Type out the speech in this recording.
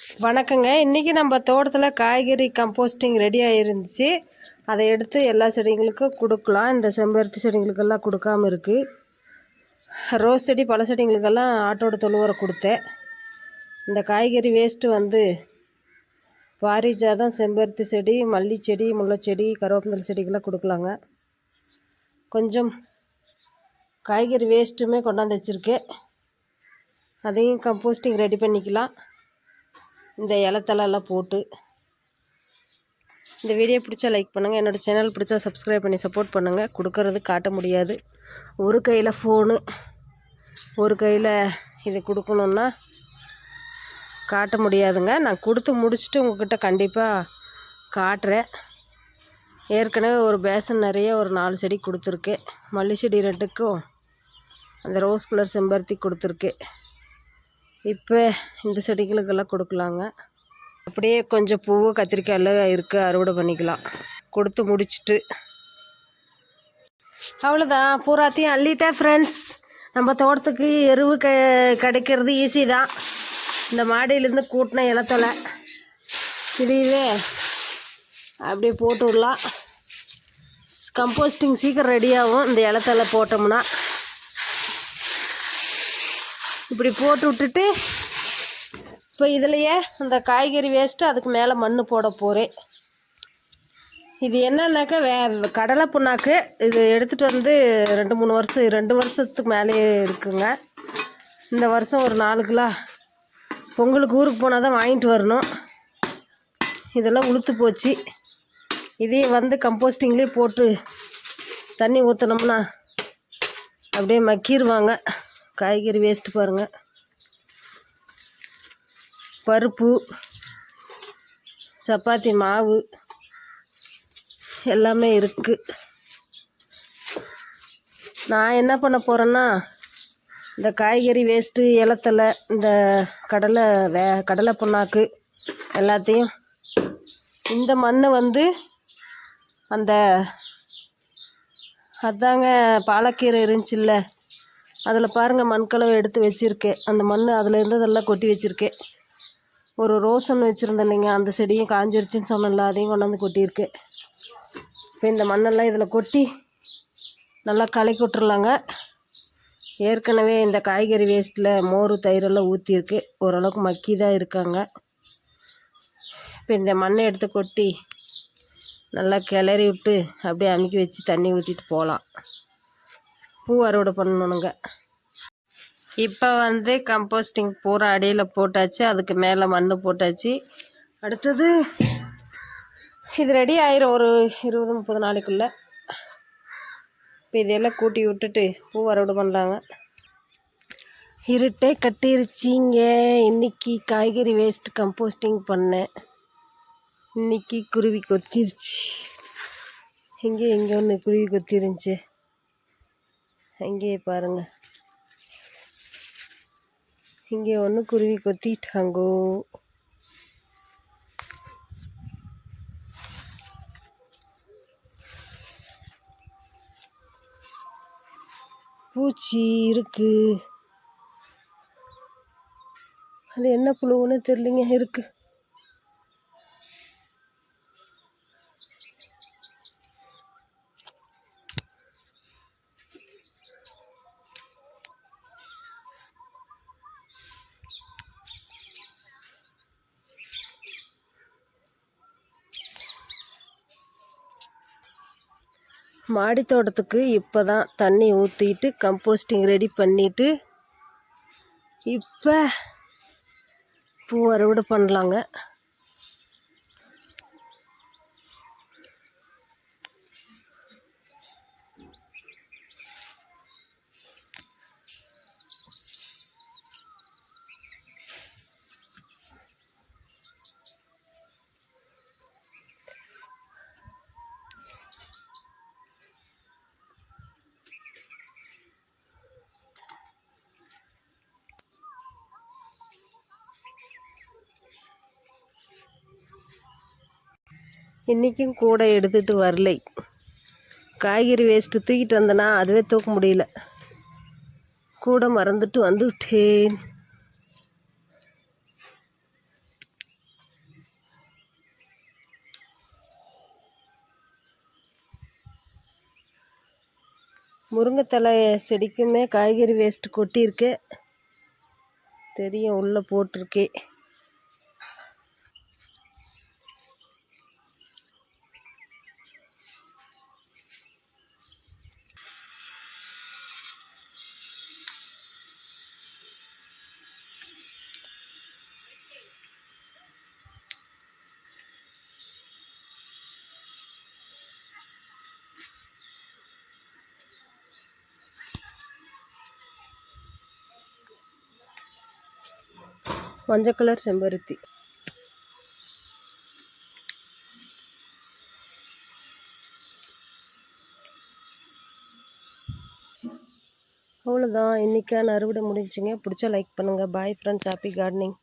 வணக்கங்க. இன்றைக்கி நம்ம தோட்டத்தில் காய்கறி கம்போஸ்டிங் ரெடி ஆகிருந்துச்சு அதை எடுத்து எல்லா செடிங்களுக்கும் கொடுக்கலாம். இந்த செம்பருத்தி செடிங்களுக்கெல்லாம் கொடுக்காம இருக்குது ரோஸ் செடி பல செடிங்களுக்கெல்லாம் ஆட்டோட தொழுவரை கொடுத்தேன். இந்த காய்கறி வேஸ்ட்டு வந்து பாரிஜாதம் செம்பருத்தி செடி மல்லி செடி முல்லைச்செடி கருவேப்பிலை செடிக்கெல்லாம் கொடுக்கலாங்க. கொஞ்சம் காய்கறி வேஸ்ட்டுமே கொண்டாந்து வச்சுருக்கேன். அதையும் கம்போஸ்டிங் ரெடி பண்ணிக்கலாம். இந்த இலத்தலெல்லாம் போட்டு. இந்த வீடியோ பிடிச்சா லைக் பண்ணுங்கள் என்னோடய சேனல் பிடிச்சா சப்ஸ்கிரைப் பண்ணி சப்போர்ட் பண்ணுங்கள் கொடுக்கறது காட்ட முடியாது. ஒரு கையில் ஃபோனு ஒரு கையில் இது கொடுக்கணுன்னா காட்ட முடியாதுங்க. நான் கொடுத்து முடிச்சுட்டு உங்ககிட்ட கண்டிப்பாக காட்டுறேன். ஏற்கனவே ஒரு பேசன் நிறைய ஒரு நாலு செடி கொடுத்துருக்கு. மல்லி செடி ரெண்டுக்கும் அந்த ரோஸ் கலர் செம்பருத்தி கொடுத்துருக்கு. இப்போ இந்த செடிகளுக்கெல்லாம் கொடுக்கலாங்க. அப்படியே கொஞ்சம் பூவு கத்திரிக்காயில் இருக்குது அறுவடை பண்ணிக்கலாம். கொடுத்து முடிச்சுட்டு. அவ்வளோதான் பூராத்தையும் அள்ளிட்டேன் ஃப்ரெண்ட்ஸ் நம்ம தோட்டத்துக்கு எருவு க கிடைக்கிறது ஈஸி தான். இந்த மாடியிலேருந்து கூட்டின இலத்தலை. இதையவே அப்படியே போட்டு விடலாம். கம்போஸ்டிங் சீக்கிரம் ரெடியாகும் இந்த இலத்தலை போட்டோம்னா. இப்படி போட்டு விட்டுட்டு இப்போ இதுலையே அந்த காய்கறி வேஸ்ட்டு அதுக்கு மேலே மண் போட போகிறேன் இது என்னன்னாக்கா வே கடலை புண்ணாக்கு இது எடுத்துகிட்டு வந்து ரெண்டு மூணு வருஷம் ரெண்டு வருஷத்துக்கு மேலேயே இருக்குங்க. இந்த வருஷம் ஒரு நாலு கிலோ பொங்கலுக்கு ஊருக்கு போனால் தான் வாங்கிட்டு வரணும். இதெல்லாம் உளுத்து போச்சு. இதையே வந்து கம்போஸ்டிங்லேயே போட்டு தண்ணி ஊற்றினோம்னா அப்படியே மக்கிடுவாங்க காய்கறி வேஸ்ட்டு பாருங்கள் பருப்பு சப்பாத்தி மாவு எல்லாமே இருக்குது நான் என்ன பண்ண போகிறேன்னா இந்த காய்கறி வேஸ்ட்டு இலத்தலை இந்த கடலை வே கடலை புண்ணாக்கு எல்லாத்தையும் இந்த மண் வந்து அந்த அதாங்க பாலக்கீரை இருந்துச்சுல்ல அதில் பாருங்கள் மண்கலவை எடுத்து வச்சுருக்கேன். அந்த மண் அதில் இருந்ததெல்லாம் கொட்டி வச்சுருக்கேன். ஒரு ரோஸ் ஒன்று வச்சுருந்தேன் இல்லைங்க அந்த செடியும் காஞ்சிருச்சுன்னு சொன்னல அதையும் கொண்டாந்து கொட்டியிருக்கேன். இப்போ இந்த மண்ணெல்லாம் இதில் கொட்டி நல்லா களை விட்டுறலாங்க ஏற்கனவே இந்த காய்கறி வேஸ்ட்டில் மோர் தயிரெல்லாம் ஊற்றிருக்கு ஓரளவுக்கு மக்கி தான் இருக்காங்க. இப்போ இந்த மண்ணை எடுத்து கொட்டி நல்லா கிளறி விட்டு அப்படியே அமுக்கி வச்சு தண்ணி ஊற்றிட்டு போகலாம். பூ அறுவடை பண்ணணுங்க. இப்போ வந்து கம்போஸ்டிங் பூரா அடியில் போட்டாச்சு அதுக்கு மேலே மண் போட்டாச்சு. அடுத்தது இது ரெடி ஆயிரும் ஒரு இருபது முப்பது நாளைக்குள்ளே. இப்போ இதையெல்லாம் கூட்டி விட்டுட்டு பூ அறுவடை பண்ணலாங்க. இருட்டே கட்டிருச்சிங்க. இன்னைக்கு காய்கறி வேஸ்ட் கம்போஸ்டிங் பண்ணேன். இன்னைக்கு குருவி கொத்திருச்சு. இங்கே இங்கே ஒன்று குருவி கொத்திருந்துச்சு. அங்கேயே பாருங்கள் இங்கே ஒன்று குருவி கொத்திட்டாங்கோ. பூச்சி இருக்கு. அது என்ன புழுவுன்னு தெரியலிங்க இருக்குது மாடி தோட்டத்துக்கு இப்போ தான் தண்ணி ஊற்றிட்டு கம்போஸ்டிங் ரெடி பண்ணிவிட்டு இப்போ பூ அறுவடை பண்ணலாங்க. இன்றைக்கும் கூட எடுத்துகிட்டு வரலை. காய்கறி வேஸ்ட்டு தூக்கிட்டு வந்தேனா அதுவே தூக்க முடியல. கூட மறந்துட்டு வந்துவிட்டேன் முருங்கைத்தலை செடிக்குமே காய்கறி வேஸ்ட்டு கொட்டியிருக்கு. தெரியும் உள்ளே போட்டிருக்கே. மஞ்சள் கலர் செம்பருத்தி. அவ்வளோதான் இன்றைக்கான அறுவடை முடிஞ்சுங்க பிடிச்சா லைக் பண்ணுங்கள் பாய் ஃப்ரெண்ட்ஸ் ஹாப்பி கார்டனிங்